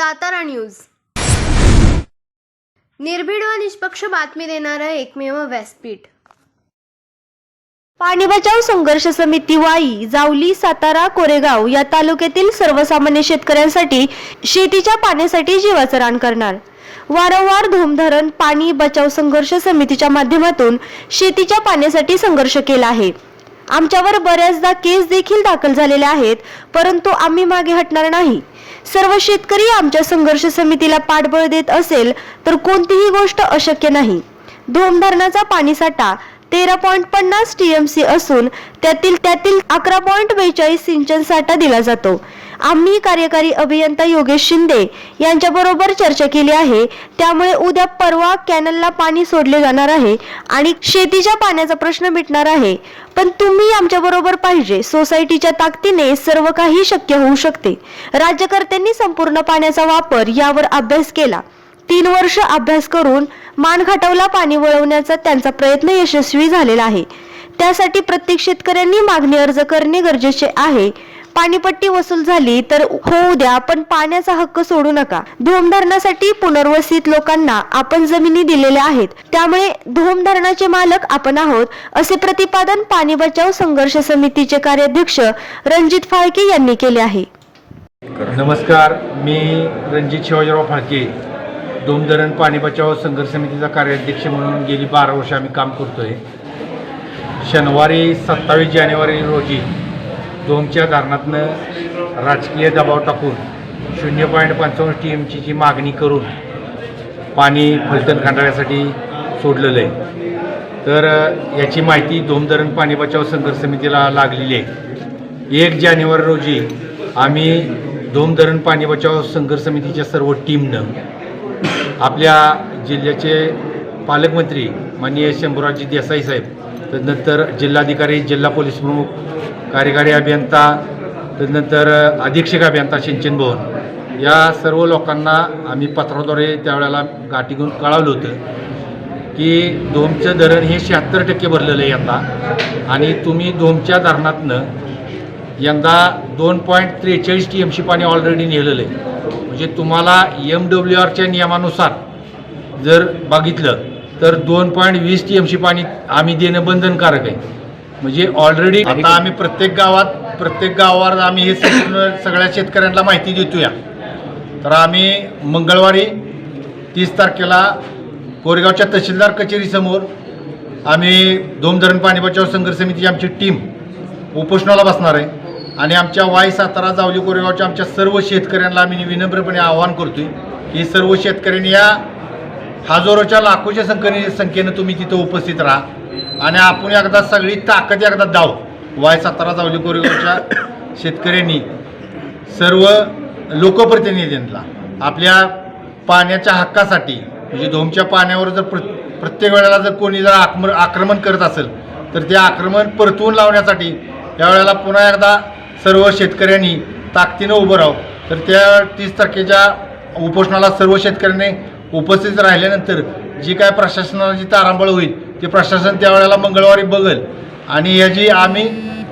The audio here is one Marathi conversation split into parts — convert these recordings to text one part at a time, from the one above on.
सातारा न्यूज. निर्भीड व निष्पक्ष बातमी देणारं एकमेव व्यासपीठ. पाणी बचाव संघर्ष समिती वाई जावली सातारा कोरेगाव या तालुक्यातील सर्वसामान्य शेतकऱ्यांसाठी शेतीच्या पाण्यासाठी जीवाचं रान करणार. वारंवार धोमधरण पाणी बचाव संघर्ष समितीच्या माध्यमातून शेतीच्या पाण्यासाठी संघर्ष केला आहे. आमच्यावर बऱ्याचदा केस देखील दाखल झालेल्या आहेत परंतु आम्ही मागे हटणार नाही. सर्व शेतकरी आमच्या संघर्ष समितीला पाठबळ देत असेल तर कोणतीही गोष्ट अशक्य नाही. धोम धरणाचा पाणीसाठा तेरा पॉईंट पन्नास टीएमसी असून त्यातील त्यातील अकरा पॉईंट बेचाळीस सिंचन साठा दिला जातो. आम्ही कार्यकारी अभियंता योगेश शिंदे यांच्याबरोबर चर्चा केली आहे. त्यामुळे उद्या परवा कॅनलला पाणी सोडले जाणार आहे आणि शेतीच्या पाण्याचा प्रश्न मिटणार आहे. पण तुम्ही आमच्या बरोबर पाहिजे सोसायटीच्या ताकदीने सर्व काही शक्य होऊ शकते. राज्यकर्त्यांनी संपूर्ण पाण्याचा वापर यावर अभ्यास केला. तीन वर्ष अभ्यास करून मान पाणी वळवण्याचा त्यांचा प्रयत्न यशस्वी झालेला आहे. त्यासाठी प्रत्येक शेतकऱ्यांनी मागणी अर्ज करणे गरजेचे आहे. पाणीपट्टी वसूल झाली तर होऊ द्या पण पाण्याचा हक्क सोडू नका. धोम धरणासाठी पुनर्वसित लोकांना आपण जमिनी दिलेल्या आहेत. त्यामुळे धोम धरणाचे मालक आपण आहोत असे प्रतिपादन पाणी बचाव संघर्ष समितीचे कार्याध्यक्ष रणजित फाळके यांनी केले आहे. नमस्कार मी रणजित शिवाजीराव फाळके. दोमधरण पाणी बचाव संघर्ष समितीचा कार्याध्यक्ष म्हणून गेली बारा वर्ष आम्ही काम करतोय. शनिवारी सत्तावीस जानेवारी रोजी दोनच्या कारणातनं राजकीय दबाव टाकून शून्य पॉईंट पंचावन्न टी एम जी मागणी करून पाणी फलटण खंडाळ्यासाठी सोडलेलं आहे. तर याची माहिती दोमधरण पाणी बचाव संघर्ष समितीला लागलेली आहे. एक जानेवारी रोजी आम्ही धोमधरण पाणी बचाव संघर्ष समितीच्या सर्व टीमनं आपल्या जिल्ह्याचे पालकमंत्री माननीय शंभूराजी देसाई साहेब तदनंतर जिल्हाधिकारी जिल्हा पोलीस प्रमुख कार्यकारी अभियंता त्यानंतर अधीक्षक अभियंता सिंचन भवन. या सर्व लोकांना आम्ही पत्राद्वारे त्यावेळेला गाठी घेऊन कळवलं होतं की दोमचं धरण हे शहात्तर टक्के भरलेलं आहे यंदा आणि तुम्ही दोमच्या धरणातनं यंदा दोन पॉईंट त्रेचाळीस टी एम सी पाणी ऑलरेडी नेलेलं आहे. म्हणजे तुम्हाला एम डब्ल्यू आरच्या नियमानुसार जर बघितलं तर दोन पॉईंट वीस टी एम सी पाणी आम्ही देणं बंधनकारक आहे. म्हणजे ऑलरेडी आता आम्ही प्रत्येक गावात प्रत्येक गावावर आम्ही हे संपूर्ण सगळ्या शेतकऱ्यांना माहिती देतोया. तर आम्ही मंगळवारी तीस तारखेला कोरेगावच्या तहसीलदार कचेरीसमोर आम्ही धोमधरण पाणी बचाव संघर्ष समितीची आमची टीम उपोषणाला बसणार आहे. आणि आमच्या वाई सातारा जावली कोरेगावच्या आमच्या सर्व शेतकऱ्यांना आम्ही विनम्रपणे आवाहन करतोय की सर्व शेतकऱ्यांनी या हजारोच्या लाखोच्या संख्येने संख्येनं तुम्ही तिथं उपस्थित राहा. आणि आपण एकदा सगळी ताकद एकदा दाव. वाय सातारा जावली कोरेगावच्या शेतकऱ्यांनी. सर्व लोकप्रतिनिधींना. आपल्या पाण्याच्या हक्कासाठी. म्हणजे धोमच्या पाण्यावर जर प्र प्रत्येक वेळेला जर कोणी जर आक्रम आक्रमण करत असेल तर ते आक्रमण परतवून लावण्यासाठी त्यावेळेला पुन्हा एकदा सर्व शेतकऱ्यांनी ताकदीनं उभं राहावं. तर त्या तीस तारखेच्या उपोषणाला सर्व शेतकऱ्यांनी उपस्थित राहिल्यानंतर जी काय प्रशासनाची तारांबळ होईल ते प्रशासन त्यावेळेला मंगळवारी बघेल. आणि याची आम्ही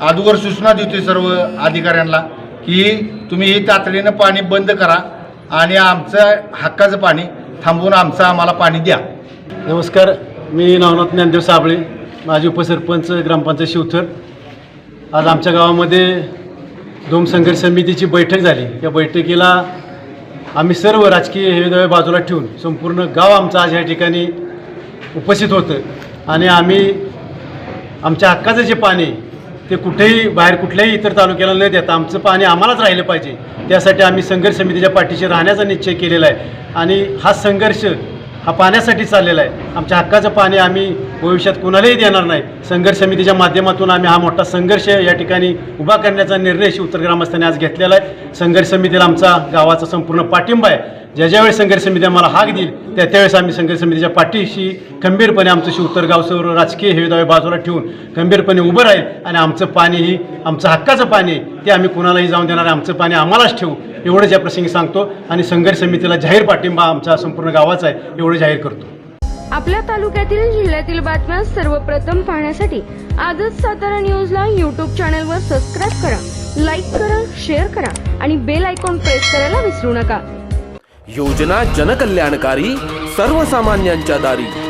अगोदर सूचना देतो सर्व अधिकाऱ्यांना की तुम्ही ही तातडीनं पाणी बंद करा आणि आमचं हक्काचं पाणी थांबवून आमचं आम्हाला पाणी द्या. नमस्कार मी नवनाथ ज्ञानदेव साबळे माजी उपसरपंच ग्रामपंचायत शिवथर. आज आमच्या गावामध्ये दोम संघर्ष समितीची बैठक झाली. या बैठकीला आम्ही सर्व राजकीय हेवेदावे बाजूला ठेवून संपूर्ण गाव आमचं आज या ठिकाणी उपस्थित होतं. आणि आम्ही आमच्या हक्काचं जे पाणी ते कुठेही बाहेर कुठल्याही इतर तालुक्याला न देता आमचं पाणी आम्हालाच राहिलं पाहिजे. त्यासाठी आम्ही संघर्ष समितीच्या पाठीशी राहण्याचा निश्चय केलेला आहे. आणि हा संघर्ष हा पाण्यासाठी चाललेला आहे. आमच्या हक्काचं पाणी आम्ही भविष्यात कुणालाही देणार नाही. संघर्ष समितीच्या माध्यमातून आम्ही हा मोठा संघर्ष या ठिकाणी उभा करण्याचा निर्णय उत्तर ग्रामस्थांनी आज घेतलेला आहे. संघर्ष समितीला आमचा गावाचा संपूर्ण पाठिंबा आहे. ज्या ज्यावेळेस संघर्ष समिती आम्हाला हाक देईल त्या त्यावेळेस आम्ही संघर्ष समितीच्या पाठीशी खंबीरपणे आमचं शिवतर गाव राजकीय हेवेदावे बाजूला ठेवून खंबीरपणे उभं राहील आणि आमचं पाणी ही आमचं हक्काचं पाणी आहे ते आम्ही कुणालाही जाऊन देणार आहे. आमचं पाणी आम्हालाच ठेवू एवढंच या प्रसंगी सांगतो आणि संघर्ष समितीला जाहीर पाठिंबा आमचा संपूर्ण गावाचा आहे एवढं जाहीर करतो. आपल्या तालुक्यातील जिल्ह्यातील बातम्या सर्वप्रथम पाहण्यासाठी आजच सातारा न्यूजला यूट्यूब चॅनलवर सबस्क्राईब करा लाईक करा शेअर करा आणि बेल आयकॉन प्रेस करायला विसरू नका. योजना जनकल्याणकारी सर्वसामान्यांच्या दारी.